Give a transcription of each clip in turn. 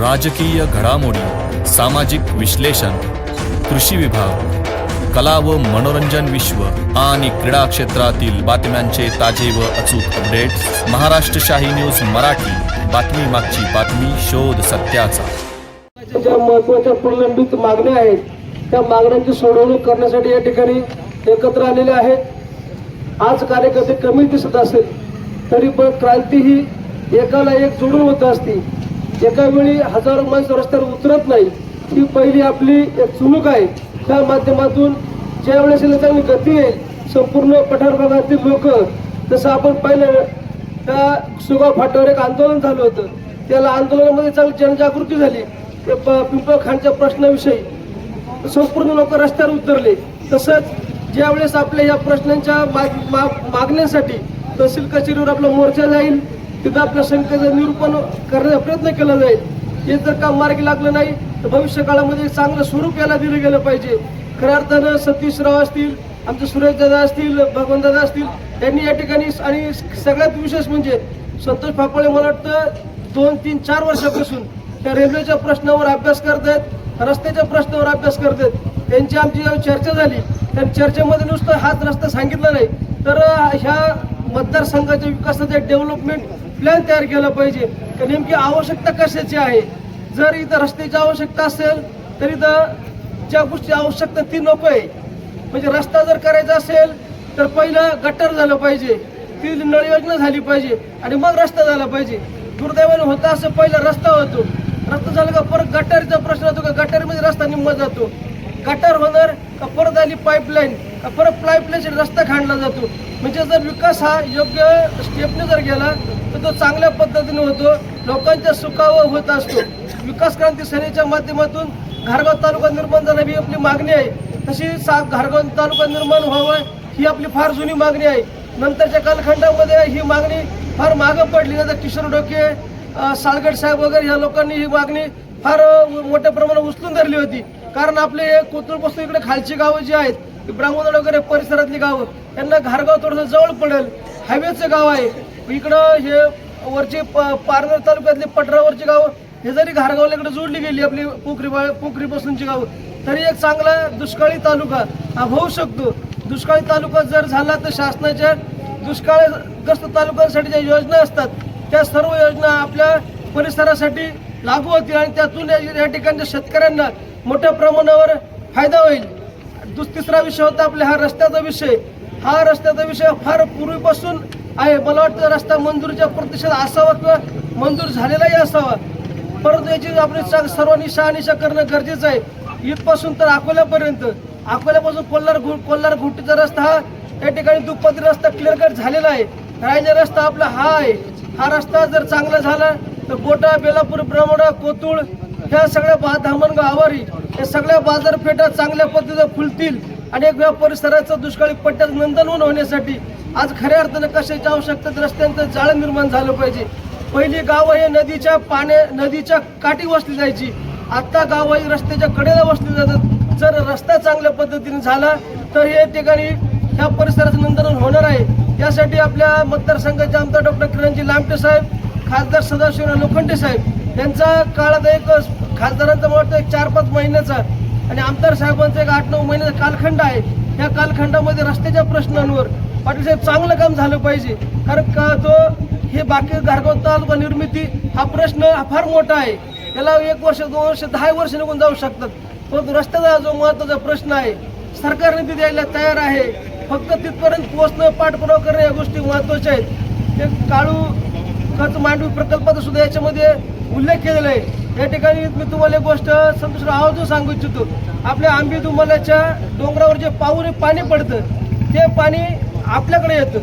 राजकीय घडामोडी सामाजिक विश्लेषण कृषी विभाग कला व मनोरंजन विश्व आणि क्रीडा क्षेत्रातील बातम्यांचे ताजे व अचूक अपडेट्स महाराष्ट्र शाही न्यूज मराठी बातमी मागची बातमी शोध सत्याचा. ज्या महत्त्वाच्या प्रलंबित मागण्या आहेत त्या मागण्यांची सोडवणूक करण्यासाठी या ठिकाणी एकत्र आलेले आहेत. आज कार्यकर्ते कमी दिसत असेल तरी पण क्रांती ही एकाला एक जोडून होत असती. एका वेळी हजारो माणसं रस्त्यावर उतरत नाही ही पहिली आपली एक चुणूक आहे. त्या माध्यमातून ज्या वेळेस चांगली गती येईल संपूर्ण पठार भागातील लोक जसं आपण पाहिलं त्या सुगाव फाट्यावर एक आंदोलन झालं होतं. त्याला आंदोलनामध्ये चांगली जनजागृती झाली. ते प- प्रश्नाविषयी. संपूर्ण लोक रस्त्यावर उतरले. तसंच ज्यावेळेस आपल्या या प्रश्नांच्या माग- मागण्यासाठी तहसील कचेरीवर आपला मोर्चा जाईल तिथं आपल्या शंकेचं निरूपण करण्याचा प्रयत्न केला जाईल. हे जर काम मार्गी लागलं नाही तर भविष्य काळामध्ये चांगलं स्वरूप याला दिलं गेलं पाहिजे. खऱ्या अर्थानं सतीशराव असतील आमचे सुरेशदादा असतील भगवंत असतील त्यांनी या ठिकाणी आणि सगळ्यात विशेष म्हणजे संतोष फापळे मला वाटतं दोन तीन चार वर्षापासून त्या रेल्वेच्या प्रश्नावर अभ्यास करतायत रस्त्याच्या प्रश्नावर अभ्यास करतायत. त्यांची आमची जेव्हा चर्चा झाली त्या चर्चेमध्ये नुसतं हाच रस्ता सांगितला नाही. तर ह्या मतदारसंघाच्या विकासाचा डेव्हलपमेंट प्लॅन तयार केला पाहिजे. तर नेमकी आवश्यकता कशाची आहे? जर इथं रस्त्याची आवश्यकता असेल तर इथं ज्या गोष्टी आवश्यकता ती नको आहे म्हणजे रस्ता जर करायचा असेल तर पहिलं गटर झालं पाहिजे. ती नळ योजना झाली पाहिजे आणि मग रस्ता झाला पाहिजे. दुर्दैवाने होता असं पहिलं रस्ता होतो. रस्ता झाला का परत गटारीचा प्रश्न होतो का? गटारीमध्ये रस्ता निम्मा जातो. गटार होणार का परत आली पाईपलाईन का परत पाईपलाईन रस्ता खाणला जातो? म्हणजे जर विकास हा योग्य स्टेपने जर गेला तर तो चांगल्या पद्धतीने होतो. लोकांच्या सुखावर होत असतो. विकास क्रांती सेनेच्या माध्यमातून घारगाव तालुका निर्माण झाला ही आपली मागणी आहे. तशी सा घारगाव तालुका निर्माण व्हावं ही आपली फार जुनी मागणी आहे. नंतरच्या कालखंडामध्ये ही मागणी फार मागं पडली. नाही किशोर डोके सालगड साळगड साहेब वगैरे ह्या लोकांनी ही मागणी फार मोठ्या प्रमाणात उचलून धरली होती. कारण आपले हे कोथरूडपासून इकडे खालची गावं जी आहेत ब्राह्मण वगैरे परिसरातली गावं त्यांना घारगाव थोडंसं जवळ पडेल. हायवेचं गाव आहे. इकडं हे वरची प- पारनेर तालुक्यातली पटरावरची गावं हे जरी घारगावला इकडे जोडली गेली आपली पोखरी पोखरीपासूनची गावं तरी एक चांगला दुष्काळी तालुका हा होऊ शकतो. दुष्काळी तालुका जर झाला तर शासनाच्या दुष्काळग्रस्त तालुक्यांसाठी ज्या योजना असतात त्या सर्व योजना आपल्या परिसरासाठी लागू होतील आणि त्यातून या ठिकाणच्या शेतकऱ्यांना मोठ्या प्रमाणावर फायदा होईल. दुस तिसरा विषय होता आपल्या हा रस्त्याचा विषय. हा रस्त्याचा विषय फार पूर्वीपासून आहे. मला वाटतं रस्ता मंजूरच्या प्रतिशत असावा किंवा मंजूर झालेलाही असावा. परंतु याची आपली सर्वांनी शहानिशा करणं गरजेचं आहे. इथपासून तर अकोल्यापर्यंत. अकोल्यापासून कोल्हार घु कोल्हार घुटीचा रस्ता हा या ठिकाणी दुप्पती रस्ता क्लिअर कट झालेला आहे. रायजा रस्ता आपला हा आहे. हा रस्ता जर चांगला झाला तर गोटा बेलापूर ब्रह्मडा कोतुळ ह्या सगळ्या बा धामणगाव आवारी या सगळ्या बाजारपेठा चांगल्या पद्धतीनं फुलतील आणि एक या परिसराचं दुष्काळी पट्ट्यात नंदनवन होण्यासाठी आज खऱ्या अर्थानं कशाची आवश्यकता रस्त्यांचं जाळं निर्माण झालं पाहिजे. पहिली गावं हे नदीच्या पाण्या नदीच्या काठी वसली जायची. आत्ता गावं ही रस्त्याच्या कडेला वसली जातात. जर रस्ता चांगल्या पद्धतीने झाला तर हे ठिकाणी ह्या परिसराचं नंदनवन होणार आहे. यासाठी आपल्या मतदारसंघाचे आमदार डॉक्टर किरणजी लांबटे साहेब खासदार सदाशिवराव लोखंडे साहेब त्यांचा काळात एक खासदारांचा मला वाटतं एक चार पाच महिन्याचा. आणि आमदार साहेबांचा एक आठ नऊ महिन्याचा कालखंड आहे. या कालखंडामध्ये रस्त्याच्या प्रश्नांवर पाटील साहेब चांगलं काम झालं पाहिजे. कारण का तो हे बाकी घरगाव तालुका निर्मिती हा प्रश्न हा फार मोठा आहे. त्याला एक वर्ष दोन वर्ष दहा वर्ष निघून जाऊ शकतात. परंतु रस्त्याचा जो महत्त्वाचा प्रश्न आहे सरकार निधी द्यायला तयार आहे. फक्त तिथपर्यंत पोहोचणं पाठपुरावा करणं या गोष्टी महत्त्वाच्या आहेत. ते काळू खर्च मांडवी प्रकल्पाचा सुद्धा याच्यामध्ये उल्लेख केलेला आहे. या ठिकाणी मी तुम्हाला एक गोष्ट संतोष आवाजून सांगू इच्छितो. आपल्या आंबी दुमालाच्या डोंगरावर जे पाऊने पाणी पडतं ते पाणी आपल्याकडे येतं.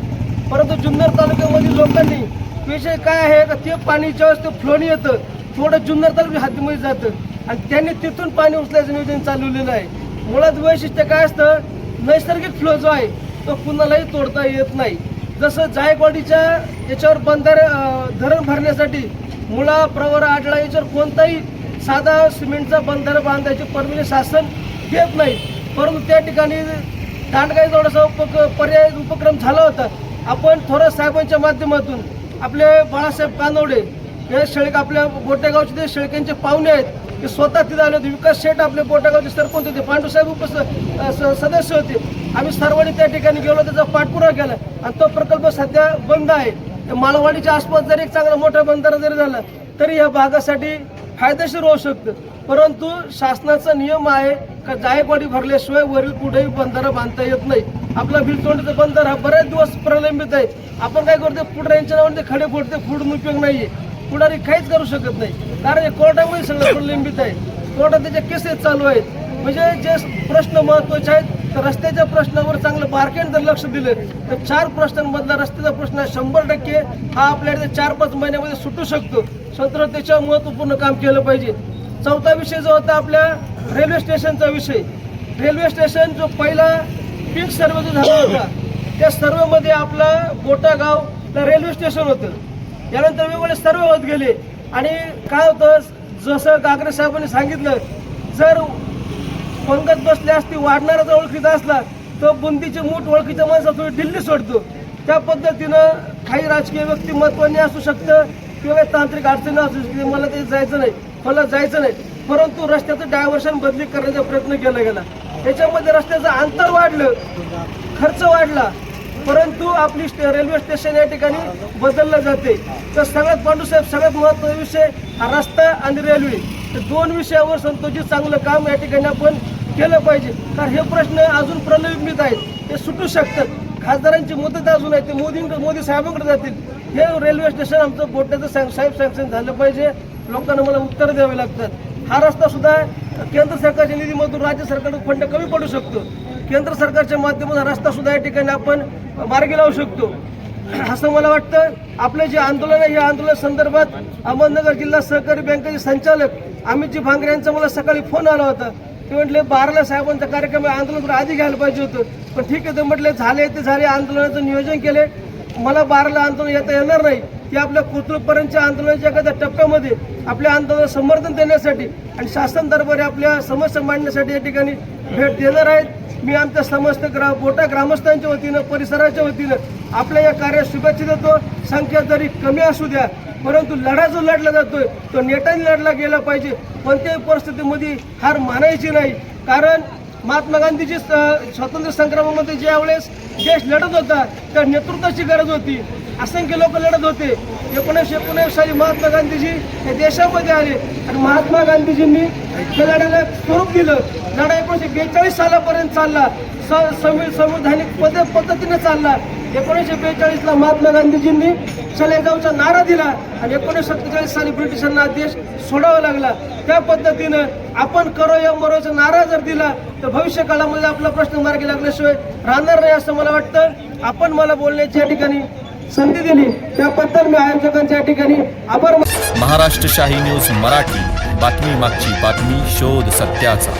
परंतु जुन्नर तालुक्यामधील लोकांनी विषय काय आहे का ते पाणी ज्यावेळेस ते फ्लोनी येतं. थोडं जुन्नर तालुक्या हद्दीमध्ये जातं. आणि त्यांनी तिथून पाणी उचलायचं नियोजन चालवलेलं आहे. मुळात वैशिष्ट्य काय असतं नैसर्गिक फ्लो जो आहे तो कुणालाही तोडता येत नाही. जसं जायकवाडीच्या याच्यावर बंधार धरण भरण्यासाठी मुळा प्रवरा आडळा याच्यावर कोणताही साधा सिमेंटचा बंधारा बांधायची परमिशन शासन देत नाही. परंतु त्या ठिकाणी दांडगाई थोडासा उपक पर्याय उपक्रम झाला होता. आपण थोरात साहेबांच्या माध्यमातून आपले बाळासाहेब कानवडे हे शेळक आपल्या गोटेगावचे ते शेळक्यांचे पाहुणे आहेत ते स्वतः तिथे आले होते. विकास शेठ आपले बोटेगावचे सरपंच होते. पांडूसाहेब उप सदस्य होते. आम्ही सर्वांनी त्या ठिकाणी गेलो त्याचा पाठपुरावा केला. आणि तो प्रकल्प सध्या बंद आहे. तर मालवाडीच्या आसपास जरी एक चांगला मोठा बंधारा जरी झाला तरी या भागासाठी फायदेशीर होऊ शकतं. परंतु शासनाचा नियम आहे का जायकवाडी भरल्याशिवाय वरील कुठेही बंधारा बांधता येत नाही. आपला भिलतोंडीचा बंधारा हा बऱ्याच दिवस प्रलंबित आहे. आपण काय करतो पुढाऱ्यांच्या नावाने ते खडे फोडते फोडून उपयोग नाहीये. पुढारी काहीच करू शकत नाही. कारण हे कोर्टामध्ये सगळं प्रलंबित आहे. कोर्टात त्याचे केसेस चालू आहेत. म्हणजे जे प्रश्न महत्त्वाचे आहेत तर रस्त्याच्या प्रश्नावर चांगलं बारकाईने जर लक्ष दिलं तर चार प्रश्नांमधला रस्त्याचा प्रश्न शंभर टक्के हा आपल्याकडे चार पाच महिन्यामध्ये सुटू शकतो. संत्र त्याच्यावर महत्त्वपूर्ण काम केलं पाहिजे. चौथा विषय जो होता आपल्या रेल्वे स्टेशनचा विषय. रेल्वे स्टेशन जो पहिला पीक सर्वे जो झाला होता त्या सर्वेमध्ये आपला बोटा गाव रेल्वे स्टेशन होतं. यानंतर वेगवेगळे सर्वे होत गेले. आणि काय होतं जसं गागरे साहेबांनी सांगितलं जर पंगत बसले असती वाढणारा जर ओळखीचा असला तो बुंदीचे मूठ ओळखीच्या माणसा दिल्ली सोडतो. त्या पद्धतीनं काही राजकीय व्यक्तिमत्वाने असू शकतं किंवा काही तांत्रिक अडचणी असू शकते मला ते जायचं नाही मला जायचं नाही. परंतु रस्त्याचं डायव्हर्शन बदली करण्याचा प्रयत्न केला गेला. त्याच्यामध्ये रस्त्याचं अंतर वाढलं खर्च वाढला. परंतु आपली स्टे- रेल्वे स्टेशन या ठिकाणी बदललं जाते. तर सगळ्यात पांडूसाहेब सगळ्यात महत्त्वाचा विषय हा रस्ता आणि रेल्वे. दोन विषयावर संतोषित चांगलं काम या ठिकाणी आपण केलं पाहिजे. कारण हे प्रश्न अजून प्रलंबित आहेत. ते सुटू शकतात. खासदारांची मुदत अजून आहे. ते मोदी मोदी साहेबांकडे जातील. हे रेल्वे स्टेशन आमचं बोट्याचं सँक- साहेब सँक्शन झालं पाहिजे. लोकांना मला उत्तर द्यावे लागतात. हा रस्ता सुद्धा केंद्र सरकारच्या निधीमधून राज्य सरकारकडून फंड कमी पडू शकतो. केंद्र सरकारच्या माध्यमातून रस्ता सुद्धा या ठिकाणी आपण मार्गी लावू शकतो. असं मला वाटतं आपलं जे आंदोलन आहे या आंदोलन संदर्भात अहमदनगर जिल्हा सहकारी बँकेचे संचालक अमितजी भांगरे यांचा मला सकाळी फोन आला होता. ते म्हटले बाराला साहेबांचा कार्यक्रम आंदोलन थोडं आधी घ्यायला पाहिजे होतं. पण ठीक आहे ते म्हटले झाले ते झाले आंदोलनाचं नियोजन केले. मला बाराला आंदोलन येता येणार नाही. की आपल्या कोथरूडपर्यंतच्या आंदोलनाच्या एखाद्या टप्प्यामध्ये आपल्या आंदोलनाला समर्थन देण्यासाठी आणि शासन दरबारी आपल्या समस्या मांडण्यासाठी या ठिकाणी भेट देणार आहेत. मी आमच्या समस्त ग्रा मोठ्या ग्रामस्थांच्या वतीनं परिसराच्या वतीनं आपल्या या कार्यात शुभेच्छा देतो. संख्या जरी कमी असू द्या परंतु लढा जो लढला जातोय तो नेटाने लढला गेला पाहिजे. कोणत्याही परिस्थितीमध्ये हार मानायची नाही. कारण महात्मा गांधीची स- स्वातंत्र्य संग्रामामध्ये ज्या वेळेस देश लढत होता त्या नेतृत्वाची गरज होती. असंख्य लोक लढत होते. एकोणीसशे एकोणीस साली महात्मा गांधीजी हे देशामध्ये आले आणि महात्मा गांधीजींनी त्या लढ्याला स्वरूप दिलं. लढा एकोणीसशे बेचाळीस सालापर्यंत चालला. स- संवि- संविधानिक पद पद्धतीने चालला. एकोणीसशे बेचाळीसला महात्मा गांधीजींनी चलेगावचा नारा दिला आणि एकोणीसशे सत्तेचाळीस साली ब्रिटिशांना देश सोडावा लागला. त्या पद्धतीनं आपण करो या मरोचा नारा दिला तर भविष्य काळामध्ये आपला प्रश्न मार्गी लागल्याशिवाय राहणार नाही असं मला वाटतं. आपण मला बोलण्याची या ठिकाणी संधी दिली. त्याबद्दल मी आयोजकांच्या या ठिकाणी आभार महाराष्ट्र शाही न्यूज मराठी. बातमी मागची बातमी शोध सत्याचा.